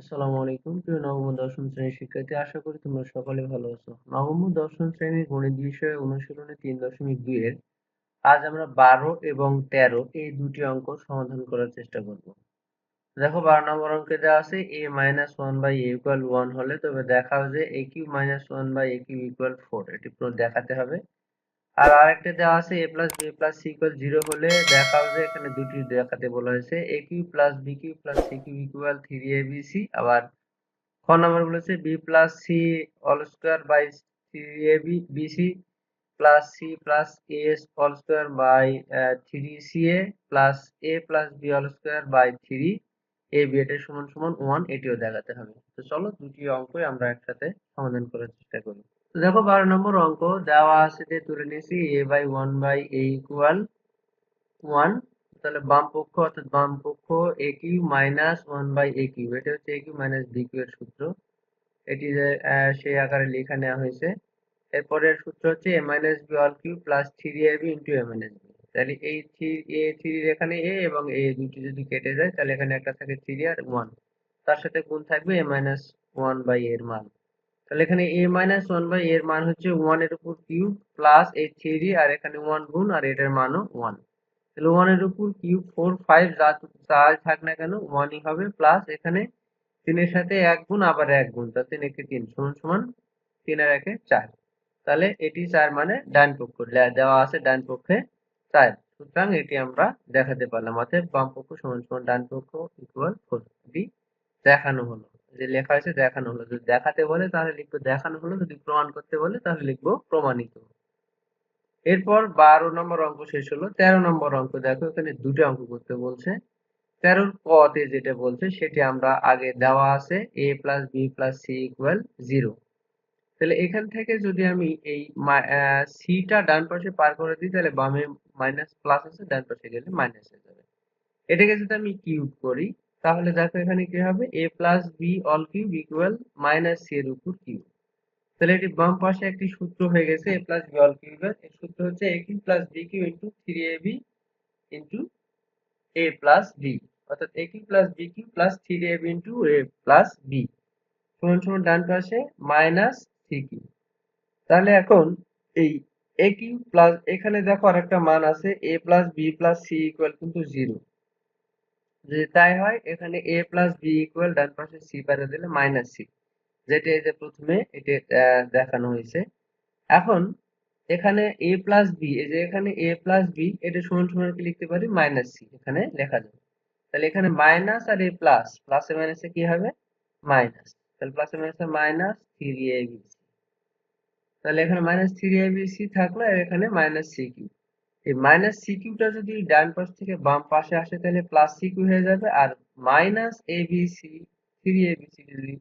আসসালামু আলাইকুম। প্রিয় নবম, দশম শ্রেণির শিক্ষার্থী, আশা করি তোমরা সকলে ভালো আছো। নবম, দশম শ্রেণির গণিত বিষয়ে অনুশীলনে তিন দশমিক দুই এর আজ আমরা বারো এবং তেরো এই দুটি অঙ্ক সমাধান করার চেষ্টা করব। দেখো, বারো নম্বর অঙ্কে দেওয়া আছে A minus one by A equal one হলে, তবে দেখাও যে A cube minus one by A cube equal four এটি পুরো দেখাতে হবে। আর আরেকটা দেওয়া আছে A plus B plus C equal zero হলে দেখাও যে এখানে দুটি দেখাতে বলা হয়েছে। A cube plus B cube plus C cube equal three A B C আবার খ নাম্বার বলেছে B plus C all square by three A B B C plus C plus A all square by three C A plus A plus B all square by three A B এটা সমান সমান one এটিও দেখাতে হবে। তো চলো, দুটি অঙ্কই আমরা একসাথে সমাধান করার চেষ্টা করি। দেখো বারো নম্বর অঙ্ক, দেওয়া আছে যে তুলে নিয়েছি A by one by A equal one তাহলে বাম পক্ষ অর্থাৎ বাম পক্ষ A cube minus one by A cube এটা হচ্ছে A cube minus B cube এর সূত্র। এটি সেই আকারে লেখা নেওয়া হয়েছে। এরপরের সূত্র হচ্ছে A minus B all cube plus three A B into A minus B তাহলে এই থ্রি এ থ্রির এখানে এ এবং এ দুটি যদি কেটে যায়, তাহলে এখানে একটা থাকে থ্রি আর ওয়ান তার সাথে গুণ থাকবে এ মাইনাস ওয়ান বাই এর মান। তাহলে এখানে এ মাইনাস ওয়ান বাই এর মান হচ্ছে ওয়ানের উপর কিউব প্লাস এই থ্রি আর এখানে ওয়ান গুণ আর এটার মানও ওয়ান তাহলে ওয়ানের উপর কিউব ফোর ফাইভ যা যা থাক না কেন ওয়ানই হবে প্লাস এখানে তিনের সাথে এক গুণ, আবার এক গুণ তা তিন একে তিন, সমান সমান তিন আর একে চার। তাহলে এটি চার মানে ডান পক্ষ দেওয়া আছে ডান পক্ষে চার। সুতরাং এটি আমরা দেখাতে পারলাম, অতএব বাম পক্ষ সমান সমান ডান পক্ষ ইকুয়াল ফোর দেখানো হলো। যে লেখা আছে দেখানো হলো। যদি দেখাতে বলে, তাহলে লিখব দেখানো হলো। যদি প্রমাণ করতে বলে, তাহলে লিখব প্রমাণিত। এরপর বারো নম্বর অঙ্ক শেষ হলো। তেরো নম্বর অঙ্ক দেখো, এখানে দুটো অঙ্ক করতে বলছে। তেরোর পথে যেটা বলছে, সেটি আমরা আগে দেওয়া আছে। A plus B plus C equal zero তাহলে এখান থেকে যদি আমি এই সিটা ডান পাশে পার করে দিই, তাহলে বামে মাইনাস প্লাস আছে, ডান পাশে গেলে মাইনাস হয়ে যাবে। এটাকে যদি আমি কিউব করি তাহলে দেখো এখানে কি হবে? A plus B all cube equal minus C এর উপর কিউব তাহলে এটি বাম পাশে একটি সূত্র হয়ে গেছে এ প্লাস বি অল কিউবের এই সূত্র হচ্ছে A cube plus B cube into three A B into A plus B অর্থাৎ A cube plus B cube plus three A B into A plus B সমান সমান ডান পাশে মাইনাস থ্রি কিউ তাহলে এখন এই এ কিউ প্লাস এখানে দেখো আরেকটা মান আছে A plus B plus C equal কিন্তু জিরো যদি তাই হয় এখানে এ প্লাস বি ইকুয়াল ডান পাশে সি পারে দিলে মাইনাস সি যেটা এই যে প্রথমে এটি দেখানো হয়েছে। এখন এখানে এ প্লাস বি এই যে এখানে এ প্লাস বি এটা সমান সমান কি লিখতে পারি? মাইনাস সি এখানে লেখা যাবে তাহলে এখানে মাইনাস আর এ প্লাস প্লাসে মাইনাসে কি হবে? মাইনাস তাহলে প্লাসে মাইনাসে minus three A B C তাহলে এখানে minus three A B C থাকল, আর এখানে মাইনাস সি কিউ এই মাইনাস সি কিউটা যদি ডান পাশ থেকে বাম পাশে আসে, তাহলে প্লাস সি কিউ হয়ে যাবে। আর minus A B C three A B C যদি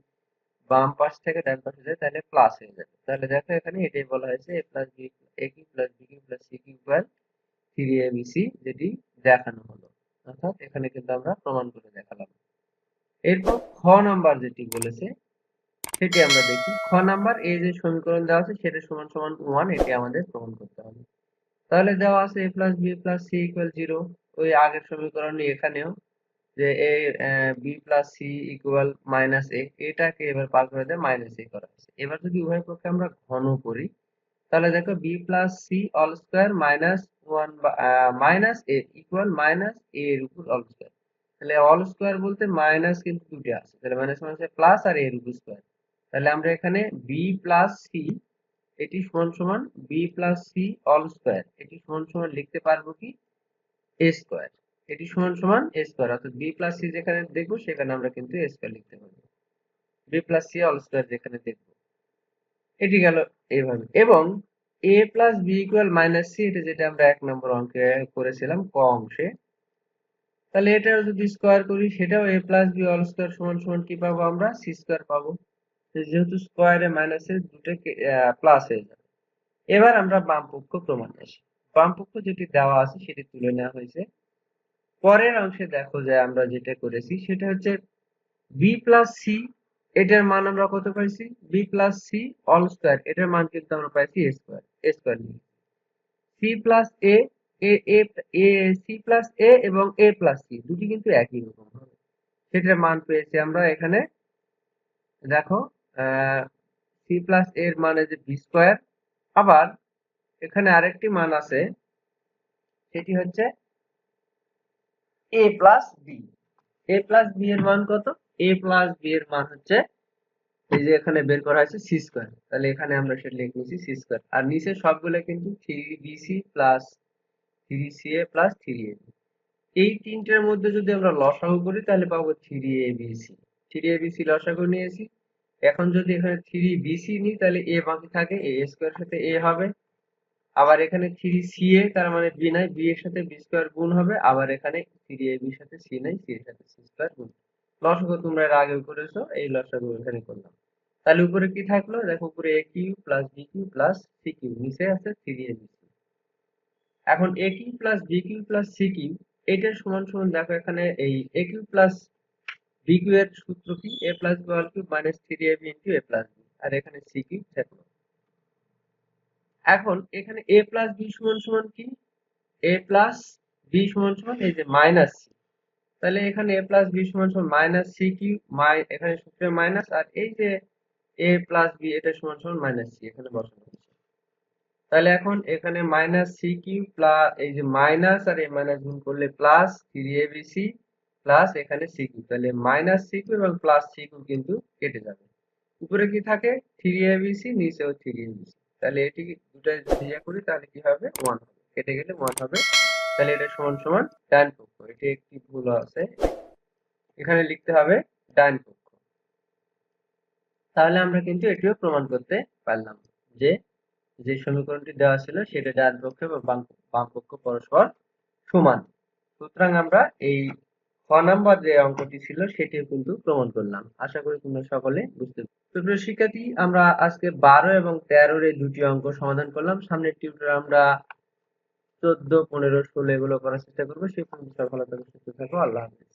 বাম পাশ থেকে ডান পাশে যায়, তাহলে প্লাস হয়ে যাবে। তাহলে দেখো এখানে এটাই বলা হয়েছে A plus B A cube plus B cube plus C cube equal three A B C যেটি দেখানো হলো। অর্থাৎ এখানে কিন্তু আমরা প্রমাণ করে দেখালাম। এরপর খ নাম্বার যেটি বলেছে, সেটি আমরা দেখি। খ নাম্বার, এই যে সমীকরণ দেওয়া আছে, সেটা সমান সমান ওয়ান এটি আমাদের প্রমাণ করতে হবে। তাহলে দেওয়া আছে A plus B plus C equal zero ওই আগের সমীকরণে এখানেও, যে A B plus C equal minus A এটাকে এবার পার করে দেয় মাইনাস এ করা হয়েছে। এবার যদি উভয় পক্ষে আমরা ঘন করি, তাহলে দেখো B plus C all square minus one minus A equal minus A এর উপর অল স্কোয়ার তাহলে অল স্কোয়ার বলতে মাইনাস কিন্তু দুটি আছে, তাহলে মাইনাস মাইনাস প্লাস আর এর উপর স্কোয়ার তাহলে আমরা এখানে বি প্লাস সি এটি সমান সমান B plus C all square এটি সমান সমান লিখতে পারব কি? এ স্কোয়ার এটি সমান সমান এ স্কোয়ার অর্থাৎ বি প্লাস সি যেখানে দেখব, সেখানে আমরা কিন্তু এ স্কোয়ার লিখতে পারব। B plus C all square যেখানে দেখব। এটি গেল এইভাবে এবং A plus B equal minus C এটা যেটা আমরা এক নম্বর অঙ্কে করেছিলাম ক অংশে। তাহলে এটা যদি স্কোয়ার করি, সেটাও A plus B all square সমান সমান কি পাবো আমরা? সি স্কোয়ার পাবো। যেহেতু স্কোয়ারে মাইনাসে দুটো প্লাস হয়ে যাবে। এবার আমরা বাম পক্ষ প্রমাণ আসি। বাম পক্ষ যেটি দেওয়া আছে সেটি তুলে নেওয়া হয়েছে। পরের অংশে দেখো যে আমরা যেটা করেছি, সেটা হচ্ছে বি প্লাস সি এটার মান আমরা কত পাইছি? B plus C all square এটার মান কিন্তু আমরা পাইছি এ স্কোয়ার এ স্কোয়ার নিয়ে। C plus A A C plus A এবং এ প্লাস সি দুটি কিন্তু একই রকম হবে। সেটার মান পেয়েছি আমরা এখানে, দেখো সি প্লাস এর মানে যে বি স্কোয়ার আবার এখানে আরেকটি মান আছে, সেটি হচ্ছে A plus B A plus B এর মান কত? এ প্লাস বি এর মান হচ্ছে, এই যে এখানে বের করা হয়েছে সি স্কোয়ার তাহলে এখানে আমরা সেটা লিখে নিয়েছি সি স্কোয়ার আর নিচে সবগুলো কিন্তু three BC plus three C A plus three A এই তিনটের মধ্যে যদি আমরা লসাগু করি, তাহলে পাবো three A B C three A B C লসাগু নিয়েছি। এখন যদি এখানে থ্রি বিসি নিই, তাহলে এ বাকি থাকে এ স্কোয়ার সাথে এ হবে। আবার এখানে থ্রি সি এ, তার মানে বি নাই বি এর সাথে বি স্কোয়ার গুণ হবে, আবার এখানে থ্রি এ বির সাথে সি নাই সি এর সাথে সি স্কোয়ার গুণ। লসাগু তোমরা এর আগে করেছ, এই লসাগু এখানে করলাম। তাহলে উপরে কি থাকল? দেখো উপরে A cube plus B cube plus C cube নিচে আছে থ্রি এ বি সি এখন A cube plus B cube plus C cube এটার সমান সমান দেখো এখানে এই A cube plus B cube এর সূত্র কি? A plus B all cube minus three A B into A plus B আর এখানে সি কিউ থাকল এখন এখানে এ প্লাস বি সমান সমান কি? এ প্লাস বি সমান সমান এই যে মাইনাস সি তাহলে এখানে এ প্লাস বি সমান সমান মাইনাস সি কিউ এখানে সূত্রে মাইনাস আর এই যে এ প্লাস বি এটা সমান সমান মাইনাস সি এখানে বসানো হয়েছে। তাহলে এখন এখানে মাইনাস সি কিউ প্লাস এই যে মাইনাস আর এই মাইনাস গুণ করলে plus three A B C plus এখানে সি কিউ তাহলে মাইনাস সি কিউ এবং প্লাস সি কিউ কিন্তু কেটে যাবে। উপরে কি থাকে? থ্রি এ বি সি নিচেও থ্রি এ বি সি তাহলে এটি দুটো যদি ইয়ে করি, তাহলে কি হবে? ওয়ান হবে। কেটে গেলে ওয়ান হবে। তাহলে এটা সমান সমান ডান পক্ষ। এটি একটি ভুল আছে। এখানে লিখতে হবে ডান পক্ষ। তাহলে আমরা কিন্তু এটিও প্রমাণ করতে পারলাম যে যে সমীকরণটি দেওয়া ছিল সেটা ডান পক্ষ এবং বাম পক্ষ পরস্পর সমান। সুতরাং আমরা এই খ নাম্বার যে অঙ্কটি ছিল সেটিও কিন্তু প্রমাণ করলাম। আশা করি তোমরা সকলে বুঝতে তো প্রিয় শিক্ষার্থী, আমরা আজকে বারো এবং তেরোর এই দুটি অঙ্ক সমাধান করলাম। সামনের টিউটোরিয়াল আমরা চোদ্দ, পনেরো, ষোলো এগুলো করার চেষ্টা করব। সেই পর্যন্ত সফলতা সুস্থ থাকো। আল্লাহ হাফিজ।